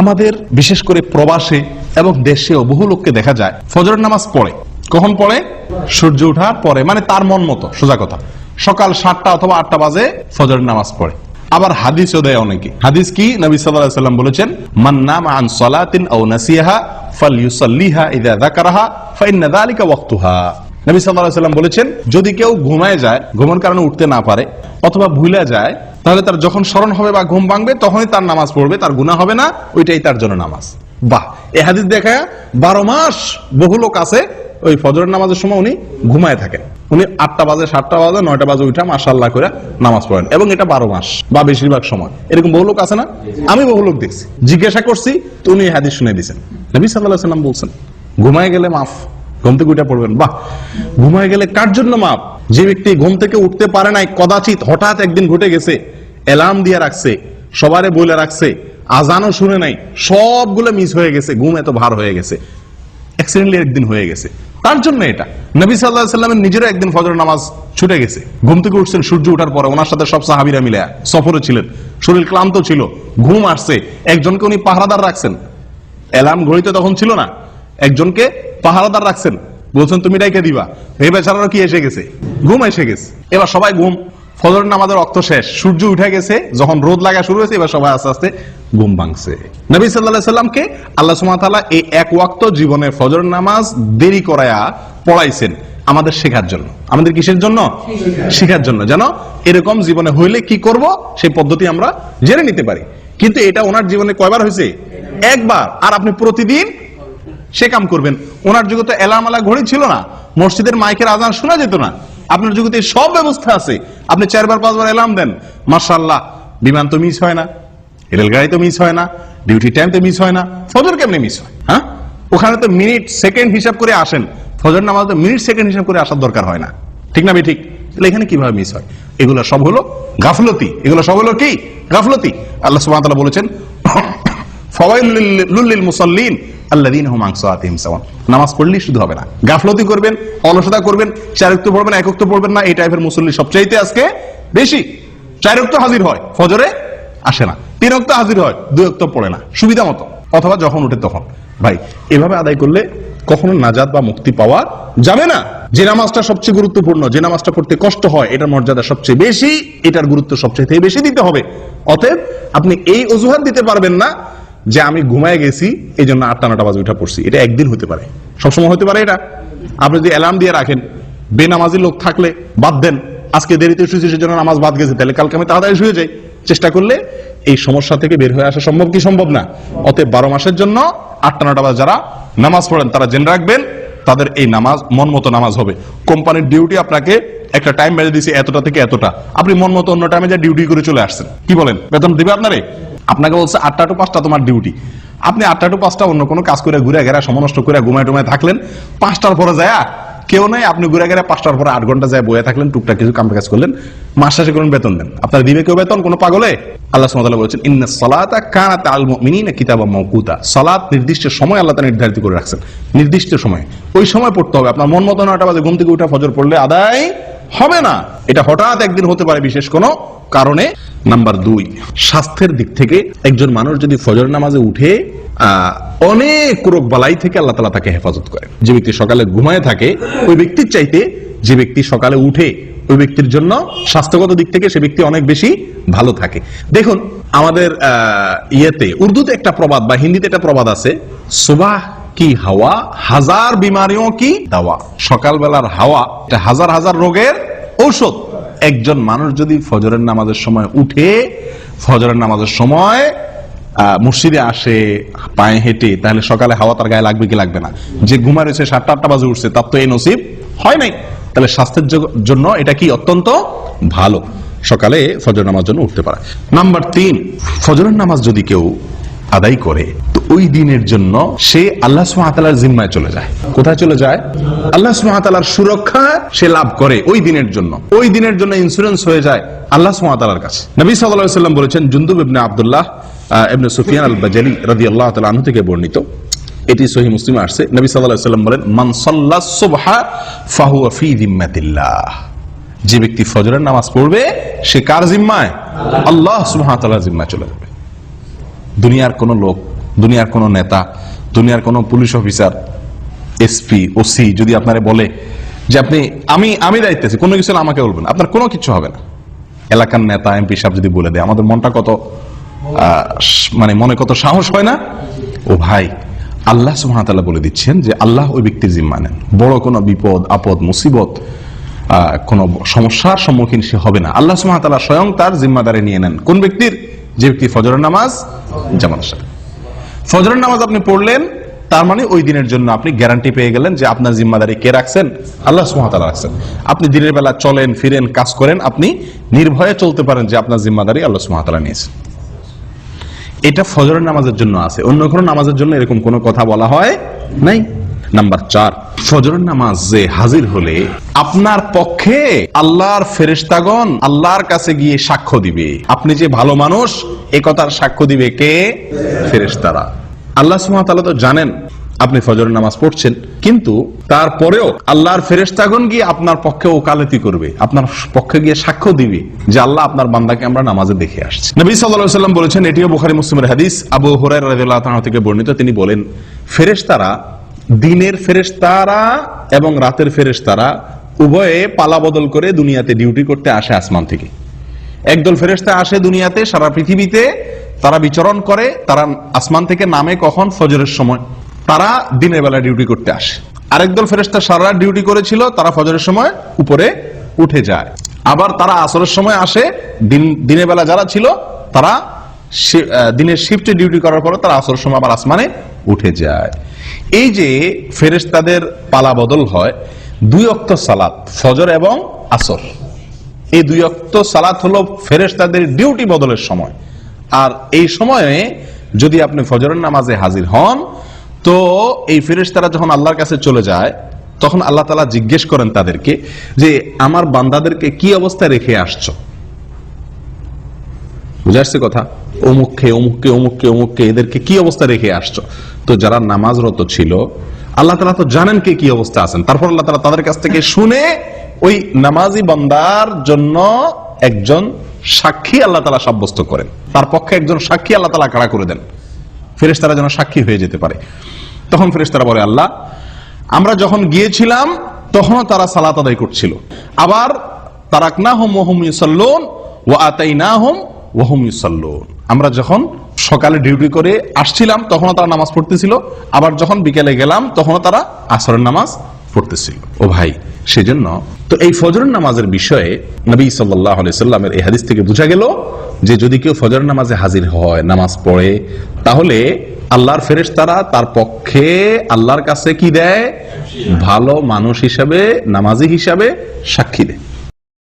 আমাদের, বিশেষ করে প্রবাসে এবং দেশেও বহু লোককে দেখা যায়, ফজরের নামাজ পড়ে। কখন পড়ে? সূর্য ওঠার পরে মানে তার মন মতো, সোজা কথা। সকাল সাতটা অথবা আটটা বাজে ফজরের নামাজ পড়ে। আবার হাদিসও দেয় অনেকে। হাদিস কি? নবী আলাইহি সাল্লাম বলেছেন, মান নামা আন সালাতিন ইযা যাকারাহা ফাইন্না যালিকা ওয়াক্তুহা। নবী সাল্লাম বলেছেন, যদি কেউ ঘুমায় যায়, ঘুমের কারণে উঠতে না পারে, অথবা ভুলে যায়, তাহলে তার যখন স্মরণ হবে বা ঘুম ভাঙবে, তখনই তার নামাজ পড়বে, তার গুনাহ হবে না, ওইটাই তার জন্য নামাজ। বাহ! এই হাদিস দেখা বারো মাস বহু লোক আছে, ওই ফজরের নামাজের সময় উনি ঘুমায় থাকেন। উনি আটটা বাজে, সাতটা বাজে, নয়টা বাজে উঠা মাসাল্লাহ করে নামাজ পড়েন, এবং এটা বারো মাস, বা বেশিরভাগ সময়। এরকম বহু লোক আছে না? আমি বহু লোক দেখছি। জিজ্ঞাসা করছি, তো উনি হাদিস শুনে দিয়েছেন। নবী সাল্লাহ সাল্লাম বলছেন, ঘুমায় গেলে মাফ। ঘুম থেকে উঠে পড়বেন। বাহ! ঘুমায় গেলে কার জন্য মাপ? যে ব্যক্তি ঘুম থেকে উঠতে পারে নাই, কদাচিৎ হঠাৎ একদিন ঘটে গেছে অ্যালার্ম দিয়ে রাখছে, সবারে বলে রাখছে, আজানও শুনে নাই, সবগুলো মিস হয়ে গেছে, ঘুম এত ভার হয়ে গেছে। অ্যাক্সিডেন্টলি একদিন হয়ে গেছে। তার জন্য এটা। নবী সাল্লাহ সাল্লামের নিজেরও একদিন ফজর নামাজ ছুটে গেছে। ঘুম থেকে উঠছেন, সূর্য ওঠার পরে ওনার সাথে সব সাহাবিরা মিলে সফরে ছিলেন। শরীর ক্লান্ত ছিল, ঘুম আসছে, একজনকে উনি পাহারাদার রাখছেন। অ্যালার্ম ঘড়িতে তখন ছিল না। একজনকে পাহারাদার রাখছেন। বলছেন তুমি ডাইকে দিবা। এই বেচারারও কি এসে গেছে? ঘুম এসে গেছে। এবার সবাই ঘুম। ফজর নামাজের রক্ত শেষ। সূর্য উঠে গেছে যখন রোদ লাগা শুরু হয়েছে এবার সবাই আস্তে আস্তে ঘুম ভাঙছে। নবী সাল্লাহ সাল্লামকে আল্লাহ সুমাতালা এই এক ওয়াক্ত জীবনে ফজর নামাজ দেরি করায়া পড়াইছেন আমাদের শেখার জন্য। আমাদের কিসের জন্য? শেখার। জন্য। যেন এরকম জীবনে হইলে কি করব? সেই পদ্ধতি আমরা জেনে নিতে পারি। কিন্তু এটা ওনার জীবনে কয়বার হয়েছে? একবার। আর আপনি প্রতিদিন সে কাম করবেন। ওনার যুগে তো এলামালা ঘড়ি ছিল না। মসজিদের মাইকের আজান শোনা যেত না। আপনার যুগতে সব ব্যবস্থা আছে। আপনি চারবার, পাঁচবার এলাম দেন। মার্শাল্লাহ বিমান তো মিস হয় না। রেলগাড়ি তো মিস হয় না। ডিউটি টাইম তো মিস হয় না। ফজর কেমনে মিস হয় হ্যাঁ? ওখানে তো মিনিট সেকেন্ড হিসাব করে আসেন। ফজর নামাজ তো মিনিট সেকেন্ড হিসাব করে আসার দরকার হয় না। ঠিক না ঠিক? তাহলে এখানে কীভাবে মিস হয়? এগুলো সব হলো গাফলতি। এগুলো সব হলো কি? গাফলতি। আল্লাহ তাআলা বলেছেন ফাওয়াইলুল মুসাল্লিন গাফলতি করবেন, অলসতা করবেন পড়বেন পড়বেন না, এই টাইপের মুসল্লি সবচাইতে আজকে বেশি। হাজির হয়, ফজরে আসে না। তিন অক্ত হাজির হয় দুই অক্ত পড়ে না। সুবিধা মতো। অথবা যখন উঠে তখন। ভাই, এভাবে আদায় করলে কখনো নাজাদ বা মুক্তি পাওয়া যাবে না। যে নামাজটা সবচেয়ে গুরুত্বপূর্ণ, যে নামাজটা পড়তে কষ্ট হয়, এটার মর্যাদা সবচেয়ে বেশি, এটার গুরুত্ব সবচেয়ে বেশি দিতে হবে। অতএব আপনি এই অজুহাত দিতে পারবেন না যে আমি ঘুমায় গেছি এই জন্য আটটা, নটা বাজে উঠা পড়ছি। এটা একদিন হতে পারে। সবসময় হতে পারে এটা। আপনি যদি অ্যালার্ম দিয়ে রাখেন, বেনামাজি লোক থাকলে বাদ দেন। আজকে দেরিতে শুয়েছি সেজন্য নামাজ বাদ গেছে। তাহলে কালকে আমি তাড়াতাড়ি শুয়ে যাই। চেষ্টা করলে এই সমস্যা থেকে বের হয়ে আসা সম্ভব কি সম্ভব না? অতএব বারো মাসের জন্য আটটা, নটা বাজে যারা নামাজ পড়েন, তারা জেনে রাখবেন, তাদের এই নামাজ মন মতো নামাজ হবে। কোম্পানির ডিউটি আপনাকে একটা টাইম বেঁধে দিয়েছে এতটা থেকে এতটা। আপনি মন মতো অন্য টাইমে যা ডিউটি করে চলে আসছেন। কি বলেন? বেতন দিবে আপনারে? আপনাকে বলছে আটটা টু পাঁচটা তোমার ডিউটি আপনি আটটা টু পাঁচটা অন্য কোনো কাজ করে ঘুরে ঘেরা, সমনষ্ট করে ঘুমায় টুমায় থাকলেন, পাঁচটার পরে যায় কেউ নাই, আপনি ঘুরে গেলে পাঁচটার পরে আট ঘণ্টা যায় বয়ে থাকলেন, টুকটাক কিছু কাম কাজ করলেন, মাস শেষে করুন বেতন দেন। আপনার দিবে কেউ বেতন? কোনো পাগলে? আল্লাহ সুবহানাহু বলছেন, ইন্না সালাতা কানাত আল না কিতাবাম মাওকুতা। সালাত নির্দিষ্ট সময় আল্লাহ তাআলা নির্ধারিত করে রাখছেন, নির্দিষ্ট সময়। ওই সময় পড়তে হবে। আপনার মন মতো নয়টা বাজে ঘুম থেকে উঠে ফজর পড়লে আদায় হবে না। এটা হঠাৎ একদিন হতে পারে বিশেষ কোনো কারণে। নাম্বার দুই, স্বাস্থ্যের দিক থেকে একজন মানুষ যদি ফজর নামাজে উঠে অনেক রোগ বালাই থেকে আল্লাহ তালা তাকে হেফাজত করে যে ব্যক্তি সকালে ঘুমায় থাকে, ওই ব্যক্তির চাইতে যে ব্যক্তি সকালে উঠে, ওই ব্যক্তির জন্য স্বাস্থ্যগত দিক থেকে সে ব্যক্তি অনেক বেশি ভালো থাকে। দেখুন, আমাদের ইয়েতে উর্দুতে একটা প্রবাদ বা হিন্দিতে একটা প্রবাদ আছে, সুবাহ কি হাওয়া? হাজার বিমারিও কি দাওয়া? সকালবেলার হাওয়া, এটা হাজার হাজার রোগের ঔষধ। একজন মানুষ যদি ফজরের নামাজের সময় উঠে, ফজরের নামাজের সময় মসজিদে আসে, পায়ে হেঁটে, তাহলে সকালে হাওয়া তার গায়ে লাগবে কি লাগবে না? যে ঘুমা রয়েছে, সাতটা, আটটা বাজে উঠছে, তার তো এই নসিব হয় নাই। তাহলে স্বাস্থ্যের জন্য এটা কি অত্যন্ত ভালো। সকালে ফজর নামাজ জন্য উঠতে পারে। নাম্বার তিন, ফজরের নামাজ যদি কেউ আদায় করে ওই দিনের জন্য সে আল্লাহ সুহাতালার জিম্মায় চলে যায়। কোথায় চলে যায়? আল্লাহ সুহাতালার সুরক্ষা সে লাভ করে ওই দিনের জন্য। ওই দিনের জন্য ইন্স্যুরেন্স হয়ে যায় আল্লাহ সুহাতালার কাছে। নবী সাল্লাহ সাল্লাম বলেছেন, জুন্দুব ইবনে আবদুল্লাহ ইবনে সুফিয়ান আল বাজালি রাদি আল্লাহ তালা থেকে বর্ণিত। এটি সহি মুসলিম আসছে। নবী সাল্লাহ সাল্লাম বলেন, মান সাল্লা সুবহা ফাহুয়া ফি দিম্মাতিল্লাহ যে ব্যক্তি ফজরের নামাজ পড়বে, সে কার জিম্মায়? আল্লাহ তাআলার জিম্মায় চলে যাবে। দুনিয়ার কোন লোক দুনিয়ার কোনো নেতা, দুনিয়ার কোনো পুলিশ অফিসার, এসপি, ওসি যদি আপনারে বলে যে আপনি, আমি আমি দায়িত্ব কোনো কিছু আমাকে বলবেন, আপনার কোনো কিছু হবে না। এলাকার নেতা, এমপি সাহেব যদি বলে দেয়, আমাদের মনটা কত মানে মনে কত সাহস হয় না? ও ভাই, আল্লাহ সুহামতাল্লাহ বলে দিচ্ছেন যে আল্লাহ ওই ব্যক্তির জিম্মা নেন। বড় কোনো বিপদ, আপদ, মুসিবত কোনো সমস্যার সম্মুখীন সে হবে না। আল্লাহ সুহামতাল্লাহ স্বয়ং তার জিম্মাদারে নিয়ে নেন। কোন ব্যক্তির? যে ব্যক্তি ফজরের নামাজ, জামাতের সাথে। ফজরের নামাজ আপনি পড়লেন, তার মানে ওই দিনের জন্য আপনি গ্যারান্টি পেয়ে গেলেন যে আপনার জিম্মাদারি কে রাখছেন? আল্লাহ সুহাতালা রাখছেন। আপনি দিনের বেলা চলেন, ফিরেন, কাজ করেন, আপনি নির্ভয়ে চলতে পারেন যে আপনার জিম্মাদারি আল্লাহ সুহাতালা নিয়েছেন এটা ফজরের নামাজের জন্য আছে। অন্য কোনো নামাজের জন্য এরকম কোনো কথা বলা হয় নাই? নাম্বার চার, ফজরের নামাজে হাজির হলে আপনার পক্ষে আল্লাহর ফেরেশতাগণ আল্লাহর কাছে গিয়ে সাক্ষ্য দিবে। আপনি যে ভালো মানুষ, এ কথার সাক্ষ্য দিবে কে? ফেরেশতারা। আল্লাহ সুবহানাহু তো জানেন আপনি ফজরের নামাজ পড়ছেন, কিন্তু তারপরেও আল্লাহর ফেরেশতাগণ গিয়ে আপনার পক্ষে ওকালতি করবে, আপনার পক্ষে গিয়ে সাক্ষ্য দিবে যে আল্লাহ আপনার বান্দাকে আমরা নামাজে দেখে আসছি। নবী সাল্লাম বলেছেন, এটিও বুখারী মুসলিমের হাদিস, আবু হুরায়রা রাদিয়াল্লাহু তাআলা থেকে বর্ণিত, তিনি বলেন, ফেরেশতারা দিনের ফেরেশতারা এবং রাতের ফেরেশতারা উভয়ে পালা বদল করে দুনিয়াতে ডিউটি করতে আসে আসমান থেকে। একদল ফেরেশতা আসে দুনিয়াতে, সারা পৃথিবীতে তারা বিচরণ করে, তারা আসমান থেকে নামে কখন? ফজরের সময়। তারা দিনের বেলা ডিউটি করতে আসে। আরেক দল ফেরেশতা সারা ডিউটি করেছিল, তারা ফজরের সময় উপরে উঠে যায়। আবার তারা আসরের সময় আসে, দিন, দিনের বেলা যারা ছিল, তারা দিনের শিফটে ডিউটি করার পরে তারা আসরের সময় আবার আসমানে উঠে যায়। এই যে ফেরেশতাদের পালা বদল হয়, দুই অক্ত সালাত, ফজর এবং আসর। এই দুই অক্ত সালাত হলো ফেরেশতাদের ডিউটি বদলের সময়। আর এই সময়ে যদি আপনি ফজরের নামাজে হাজির হন, তো এই ফেরেশতারা যখন আল্লাহর কাছে চলে যায়, তখন আল্লাহ তালা জিজ্ঞেস করেন তাদেরকে যে, আমার বান্দাদেরকে কি অবস্থায় রেখে আসছো? বুঝে আসছে কথা? অমুককে অমুককে অমুককে অমুককে এদেরকে কি অবস্থা রেখে আসছো? তো যারা নামাজরত ছিল, আল্লাহ তালা তো জানেন কে কি অবস্থা আছেন। তারপর আল্লাহ তালা তাদের কাছ থেকে শুনে ওই নামাজি বন্দার জন্য একজন সাক্ষী আল্লাহ তালা সাব্যস্ত করেন। তার পক্ষে একজন সাক্ষী আল্লাহ তালা কারা করে দেন। ফেরেস তারা যেন সাক্ষী হয়ে যেতে পারে। তখন ফেরেশতারা বলে, আল্লাহ, আমরা যখন গিয়েছিলাম, তখনও তারা সালাত আদায় করছিল। আবার তারাকনা হোম ওহম ইউসাল্লুন ও আতাইনা হোম ওহম ইউসাল্লুন। আমরা যখন সকালে ডিউটি করে আসছিলাম, তখনও তারা নামাজ পড়তেছিল। আবার যখন বিকেলে গেলাম, তখনও তারা আসরের নামাজ পড়তেছিল। ও ভাই, সেজন্য তো এই ফজরের নামাজের বিষয়ে নবী সাল্লামের এই হাদিস থেকে বোঝা গেল যে যদি কেউ ফজর নামাজে হাজির হয়, নামাজ পড়ে, তাহলে আল্লাহর ফেরেশ তারা তার পক্ষে আল্লাহর কাছে কি দেয়? ভালো মানুষ হিসাবে, নামাজি হিসাবে সাক্ষী দেয়।